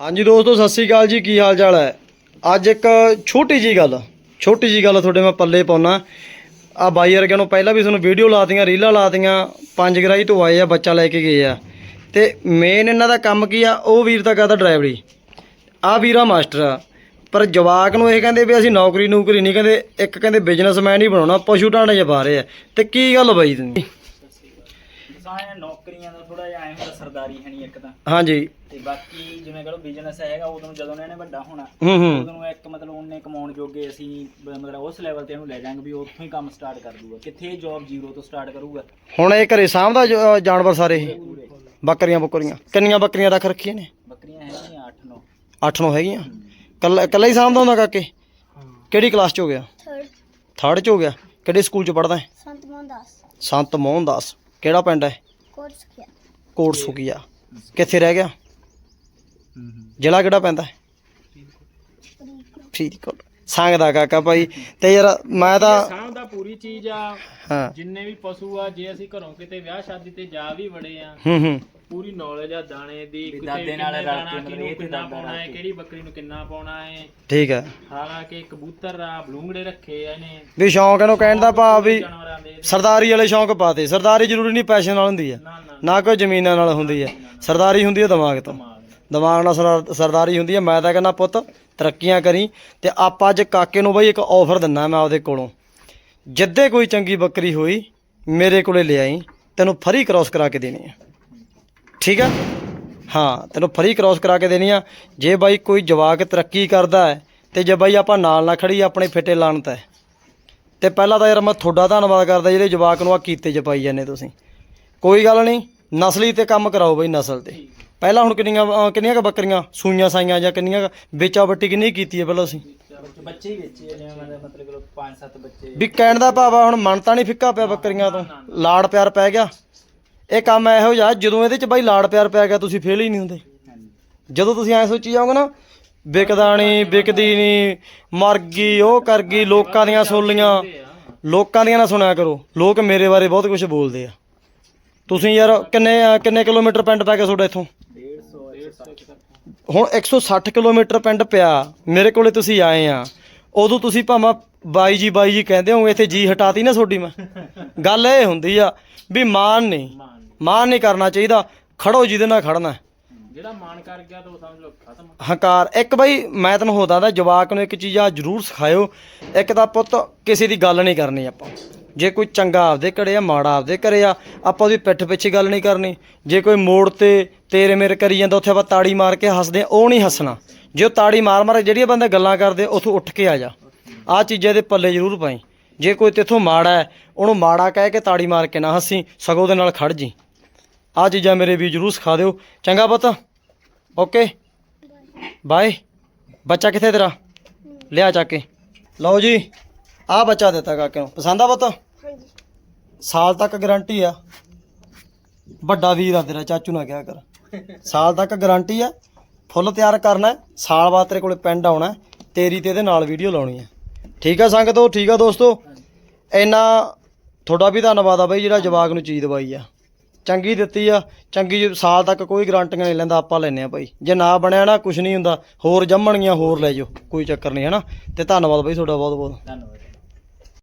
ਹਾਂਜੀ ਦੋਸਤੋ, ਸਤਿ ਸ੍ਰੀ ਅਕਾਲ ਜੀ। ਕੀ ਹਾਲ ਚਾਲ ਹੈ? ਅੱਜ ਇੱਕ ਛੋਟੀ ਜੀ ਗੱਲ, ਛੋਟੀ ਜੀ ਗੱਲ ਤੁਹਾਡੇ ਮੈਂ ਪੱਲੇ ਪਾਉਣਾ ਆ ਬਾਈ ਵਰਗਿਆਂ ਨੂੰ ਪਹਿਲਾਂ ਵੀ ਤੁਹਾਨੂੰ ਵੀਡੀਓ ਲਾਤੀਆਂ, ਰੀਲਾਂ ਲਾਤੀਆਂ, ਪੰਜ ਗਰਾਈ ਤੋਂ ਆਏ ਆ, ਬੱਚਾ ਲੈ ਕੇ ਗਏ ਆ। ਤੇ ਮੇਨ ਇਹਨਾਂ ਦਾ ਕੰਮ ਕੀ ਆ? ਉਹ ਵੀਰ ਤਾਂ ਕਰਦਾ ਡਰਾਈਵਰੀ ਆ ਵੀਰਾ ਮਾਸਟਰ ਆ। ਪਰ ਜਵਾਕ ਨੂੰ ਇਹ ਕਹਿੰਦੇ ਵੀ ਅਸੀਂ ਨੌਕਰੀ ਨੌਕਰੀ ਨਹੀਂ, ਕਹਿੰਦੇ ਇੱਕ ਕਹਿੰਦੇ ਬਿਜ਼ਨਸਮੈਨ ਹੀ ਬਣਾਉਣਾ, ਪਸ਼ੂ ਢਾਣੇ ਚ ਪਾ ਰਹੇ ਆ। ਤੇ ਕੀ ਗੱਲ ਬਾਈ ਤੁਸੀਂ? ਸਾਇਆ ਨੌਕਰੀਆਂ ਦਾ ਥੋੜਾ ਜਿਹਾ ਐਂ ਹੁੰਦਾ ਸਰਦਾਰੀ ਹੈ ਨਹੀਂ ਇੱਕ ਤਾਂ। ਹਾਂਜੀ। ਤੇ ਬਾਕੀ ਜਿਵੇਂ ਕਹੋ ਬਿਜ਼ਨਸ ਹੈਗਾ ਉਦੋਂ ਜਦੋਂ ਇਹਨੇ ਵੱਡਾ ਹੋਣਾ ਹੂੰ ਹੂੰ। ਉਦੋਂ ਇੱਕ ਮਤਲਬ ਉਹਨੇ ਕਮਾਉਣ ਜੋਗੇ ਅਸੀਂ ਬ- ਮਤਲਬ ਉਸ ਲੈਵਲ ਤੇ ਇਹਨੂੰ ਲੈ ਜਾਾਂਗੇ ਵੀ ਉੱਥੋਂ ਹੀ ਕੰਮ ਸਟਾਰਟ ਕਰ ਦੂਗਾ। ਕਿੱਥੇ ਜੌਬ ਜ਼ੀਰੋ ਤੋਂ ਸਟਾਰਟ ਕਰੂਗਾ? ਹੁਣ ਇਹ ਘਰੇ ਸਾਂਭਦਾ ਜ- ਜਾਨਵਰ ਸਾਰੇ ਇਹ ਬੱਕਰੀਆਂ ਬੁੱਕਰੀਆਂ। ਕਿੰਨੀਆਂ ਬੱਕਰੀਆਂ ਰੱਖ ਰੱਖੀਆਂ ਨੇ? ਬੱਕਰੀਆਂ ਹੈਗੀਆਂ 8 9 ਅੱਠ ਨੌ ਹੈਗੀਆਂ? ਕੱਲਾ ਇਕੱਲਾ ਹੀ ਸਾਂਭਦਾ ਹੁੰਦਾ ਕਾਕੇ? ਕਿਹੜੀ ਕਲਾਸ ਚ ਹੋ ਗਿਆ? ਥਰਡ ਥਰਡ ਚ ਹੋ ਗਿਆ? ਕਿਹੜੇ ਸਕੂਲ ਚ ਪੜਦਾ ਹੈ? ਸੰਤ ਮੋਹਨਦਾਸ। ਸੰਤ ਮੋਹਨ ਦਾਸ ਕਿਹੜਾ ਪਿੰਡ ਹੈ? ਕੋਰਸ ਕਿਆ ਕੋਟ ਸੁਖੀਆ ਕਿੱਥੇ ਰਹਿ ਗਿਆ? ਜ਼ਿਲ੍ਹਾ ਕਿਹੜਾ ਪੈਂਦਾ? ਹੈ ਫਰੀਦਕੋਟ। ਸੰਗਦਾ ਕਾਕਾ ਭਾਈ। ਤੇ ਯਾਰ ਮੈਂ ਤਾਂ ਦਾ ਪੂਰੀ ਚੀਜ਼ ਆ ਹਾਂ। ਜਿੰਨੇ ਵੀ ਪਸ਼ੂ ਆ ਜੇ ਅਸੀਂ ਘਰੋਂ ਕਿਤੇ ਵਿਆਹ ਸ਼ਾਦੀ ਤੇ ਜਾ ਵੀ ਵੜੇ ਆ ਹੂੰ ਹੂੰ। ਪੂਰੀ ਨੌਲੇਜ ਆ ਦਾਣੇ ਦੀ ਦਾਦੇ ਨਾਲ ਕਿੰਨੇ ਰਲ ਕੇ ਮਤਲਬ ਇਹ ਤੇ ਪਾਉਣਾ ਹੈ। ਕਿਹੜੀ ਬੱਕਰੀ ਨੂੰ ਕਿੰਨਾ ਪਾਉਣਾ ਹੈ ਠੀਕ ਹੈ ਹਾਲਾਂਕਿ ਕਬੂਤਰ ਆ ਬਲੂੰਗੜੇ ਰੱਖੇ ਆ ਇਹਨੇ। ਵੀ ਸ਼ੌਂਕ ਇਹਨੂੰ ਕਹਿਣ ਦਾ ਭਾਵ ਵੀ ਸਰਦਾਰੀ ਵਾਲੇ ਸ਼ੌਂਕ ਪਾਤੇ। ਸਰਦਾਰੀ ਜ਼ਰੂਰੀ ਨਹੀਂ ਪੈਸੇ ਨਾਲ ਹੁੰਦੀ ਹੈ ਨਾ ਨਾ ਨਾ। ਕੋਈ ਜ਼ਮੀਨਾਂ ਨਾਲ ਹੁੰਦੀ ਹੈ ਸਰਦਾਰੀ ਹੁੰਦੀ ਹੈ ਦਿਮਾਗ ਤੋਂ। ਦਿਮਾਗ ਨਾਲ। ਸਰ- ਸਰਦਾਰੀ ਹੁੰਦੀ ਹੈ ਮੈਂ ਤਾਂ ਕਹਿੰਦਾ ਪੁੱਤ ਤਰੱਕੀਆਂ ਕਰੀ ਤੇ ਆਪਾਂ ਅੱਜ ਕਾਕੇ ਨੂੰ ਬਈ ਇੱਕ ਆਫਰ ਦਿੰਨਾ ਮੈਂ ਆਪਦੇ ਕੋਲੋਂ। ਜਿੱਦੇ ਕੋਈ ਚੰਗੀ ਬੱਕਰੀ ਹੋਈ, ਮੇਰੇ ਕੋਲੇ ਲਿਆਈ ਤੈਨੂੰ ਫਰੀ ਕ੍ਰਾਸ ਕਰਾ ਕੇ ਦੇਣੀ ਆ। ਠੀਕ ਹੈ ਹਾਂ, ਤੈਨੂੰ ਫਰੀ ਕ੍ਰਾਸ ਕਰਾ ਕੇ ਦੇਣੀ ਆ। ਜੇ ਬਾਈ ਕੋਈ ਜਵਾਕ ਤਰੱਕੀ ਕਰਦਾ ਹੈ, ਤੇ ਜੇ ਬਾਈ ਆਪਾਂ ਨਾਲ ਨਾ ਖੜੀ ਆਪਣੇ ਫਿੱਟੇ ਲਾਣਤ ਹੈ ਤੇ ਪਹਿਲਾਂ ਤਾਂ ਯਾਰ ਮੈਂ ਤੁਹਾਡਾ ਧੰਨਵਾਦ ਕਰਦਾ, ਜਿਹੜੇ ਜਵਾਕ ਨੂੰ ਆ ਕੀਤੇ ਚ ਪਾਈ ਜਾਂਦੇ ਤੁਸੀਂ। ਕੋਈ ਗੱਲ ਨਹੀਂ, ਨਸਲੀ ਤੇ ਕੰਮ ਕਰਾਓ ਬਈ ਨਸਲ ਤੇ। ਪਹਿਲਾਂ ਹੁਣ ਕਿੰਨੀਆਂ ਕਿੰਨੀਆਂ ਕ ਬੱਕਰੀਆਂ, ਸੂਈਆਂ ਸਾਈਆਂ ਜਾਂ ਕਿੰਨੀਆਂ ਕੁ ਵੇਚਾ ਵੱਟੀ ਕਿੰਨੀ ਕੀਤੀ ਹੈ ਪਹਿਲਾਂ ਅਸੀਂ? ਬੱਚੇ ਹੀ ਵੇਚੇ ਆ, ਜਿਵੇਂ ਮਤਲਬ ਮਤਲਬ 5-7 ਬੱਚੇ। ਵੀ ਕਹਿਣ ਦਾ ਭਾਵ ਆ ਹੁਣ ਮਨ ਤਾਂ ਨਹੀਂ ਫਿੱਕਾ ਪਿਆ ਬੱਕਰੀਆਂ ਤੋਂ। ਲਾੜ ਪਿਆਰ ਪੈ ਗਿਆ। ਇਹ ਕੰਮ ਇਹੋ ਜਿਹਾ ਜਦੋਂ ਇਹਦੇ ਚ ਬਾਈ ਲਾੜ ਪਿਆਰ ਪੈ ਗਿਆ ਤੁਸੀਂ ਫੇਲ ਹੀ ਨਹੀਂ ਹੁੰਦੇ। ਹਾਂਜੀ। ਜਦੋਂ ਤੁਸੀਂ ਐ ਸੋਚੀ ਜਾਓਗੇ ਨਾ ਵਿਕਦਾ ਨਹੀਂ ਵਿਕਦੀ ਨਹੀਂ ਮਰ ਗਈ ਉਹ ਕਰ ਗਈ ਲੋਕਾਂ ਦੀਆਂ ਸੁਣ ਲੋਕਾਂ ਦੀਆਂ ਨਾ ਸੁਣਿਆ ਕਰੋ। ਲੋਕ ਮੇਰੇ ਬਾਰੇ ਬਹੁਤ ਕੁਝ ਬੋਲਦੇ ਆ। ਤੁਸੀਂ ਯਾਰ ਕਿੰਨੇ ਕਿੰਨੇ ਕਿਲੋਮੀਟਰ ਪਿੰਡ ਪੈ ਗਿਆ ਤੁਹਾਡਾ ਇੱਥੋਂ? 150 ਹੁਣ 160 ਕਿਲੋਮੀਟਰ ਪਿੰਡ ਪਿਆ ਮੇਰੇ ਕੋਲੇ ਤੁਸੀਂ ਆਏ ਆ। ਉਦੋਂ ਤੁਸੀਂ ਭਾਵੇਂ ਬਾਈ ਜੀ ਬਾਈ ਜੀ ਕਹਿੰਦੇ ਹੋ ਇੱਥੇ ਜੀ ਹਟਾਤੀ ਨਾ ਤੁਹਾਡੀ ਮੈਂ। ਗੱਲ ਇਹ ਹੁੰਦੀ ਆ ਵੀ ਮਾਨ ਨਹੀਂ। ਮਾਨ ਨਹੀਂ ਕਰਨਾ ਚਾਹੀਦਾ। ਖੜੋ ਜਿਹਦੇ ਨਾਲ ਖੜਨਾ। ਜਿਹੜਾ ਮਾਨ ਕਰ ਗਿਆ ਤਾਂ ਉਹ ਸਮਝ ਲਓ ਖਤਮ। ਹੰਕਾਰ ਇੱਕ ਬਈ ਮੈਂ ਤੈਨੂੰ ਹੋਦਾ ਦਾ ਜਵਾਕ ਨੂੰ ਇੱਕ ਚੀਜ਼ ਆ ਜ਼ਰੂਰ ਸਿਖਾਇਓ। ਇੱਕ ਤਾਂ ਪੁੱਤ ਕਿਸੇ ਦੀ ਗੱਲ ਨਹੀਂ ਕਰਨੀ ਆਪਾਂ। ਜੇ ਕੋਈ ਚੰਗਾ ਆਪਦੇ ਘਰੇ ਆ, ਮਾੜਾ ਆਪਦੇ ਘਰੇ ਆ, ਆਪਾਂ ਉਹਦੀ ਪਿੱਠ ਪਿੱਛੇ ਗੱਲ ਨਹੀਂ ਕਰਨੀ। ਜੇ ਕੋਈ ਮੋੜ ਤੇ ਤੇਰੇ ਮੇਰੇ ਕਰੀ ਜਾਂਦਾ, ਉੱਥੇ ਆਪਾਂ ਤਾੜੀ ਮਾਰ ਕੇ ਹੱਸਦੇ ਆ ਉਹ ਨਹੀਂ ਹੱਸਣਾ। ਜੇ ਉਹ ਤਾੜੀ ਮਾਰ ਮਾਰ ਜਿਹੜੀਆਂ ਬੰਦੇ ਗੱਲਾਂ ਕਰਦੇ, ਉੱਥੋਂ ਉੱਠ ਕੇ ਆ ਜਾ। ਆਹ ਚੀਜ਼ਾਂ ਦੇ ਪੱਲੇ ਜ਼ਰੂਰ ਪਾਈ। ਜੇ ਕੋਈ ਤੇਥੋਂ ਮਾੜਾ ਹੈ, ਉਹਨੂੰ ਮਾੜਾ ਕਹਿ ਕੇ ਤਾੜੀ ਮਾਰ ਕੇ ਨਾ ਹੱਸੀ, ਸਗੋਂ ਦੇ ਨਾਲ ਖੜ ਜੀ। ਆਹ ਚੀਜ਼ਾਂ ਮੇਰੇ ਵੀ ਜ਼ਰੂਰ ਸਿਖਾ ਦਿਓ। ਚੰਗਾ ਪੁੱਤ। ਓਕੇ। ਬਾਏ। ਬੱਚਾ ਕਿੱਥੇ ਤੇਰਾ? ਲਿਆ ਚੱਕ ਕੇ। ਲਓ ਜੀ। ਆਹ ਬੱਚਾ ਦਿੱਤਾ ਕਾਕੇ ਨੂੰ। ਪਸੰਦ ਆ ਪੁੱਤ? ਹਾਂਜੀ ਸਾਲ ਤੱਕ ਗਾਰੰਟੀ ਆ। ਵੱਡਾ ਵੀਰ ਆ ਤੇਰਾ, ਚਾਚੂ ਨਾ ਕਿਹਾ ਕਰ। ਸਾਲ ਤੱਕ ਗਾਰੰਟੀ ਆ, ਫੁੱਲ ਤਿਆਰ ਕਰਨਾ ਸਾਲ ਬਾਅਦ ਤੇਰੇ ਕੋਲੇ ਪਿੰਡ ਆਉਣਾ ਤੇਰੀ ਤੇ ਇਹਦੇ ਨਾਲ ਵੀਡੀਓ ਲਾਉਣੀ ਹੈ। ਠੀਕ ਆ ਸੰਗਤੋ, ਠੀਕ ਆ ਦੋਸਤੋ? ਇੰਨਾ ਤੁਹਾਡਾ ਵੀ ਧੰਨਵਾਦ ਆ ਬਾਈ, ਜਿਹੜਾ ਜਵਾਕ ਨੂੰ ਚੀਜ਼ ਦਵਾਈ ਆ। ਚੰਗੀ ਦਿੱਤੀ ਆ, ਚੰਗੀ ਜੇ, ਸਾਲ ਤੱਕ ਕੋਈ ਗਾਰੰਟੀਆਂ ਨਹੀਂ ਲੈਂਦਾ, ਆਪਾਂ ਲੈਨੇ ਆ ਭਾਈ ਜੇ ਨਾ ਬਣਿਆ ਨਾ ਕੁਝ ਨਹੀਂ ਹੁੰਦਾ, ਹੋਰ ਜੰਮਣਗੀਆਂ ਹੋਰ ਲੈ ਜਾਓ, ਕੋਈ ਚੱਕਰ ਨਹੀਂ, ਹਨਾ? ਤੇ ਧੰਨਵਾਦ ਬਾਈ ਤੁਹਾਡਾ ਬਹੁਤ ਬਹੁਤ ਧੰਨਵਾਦ।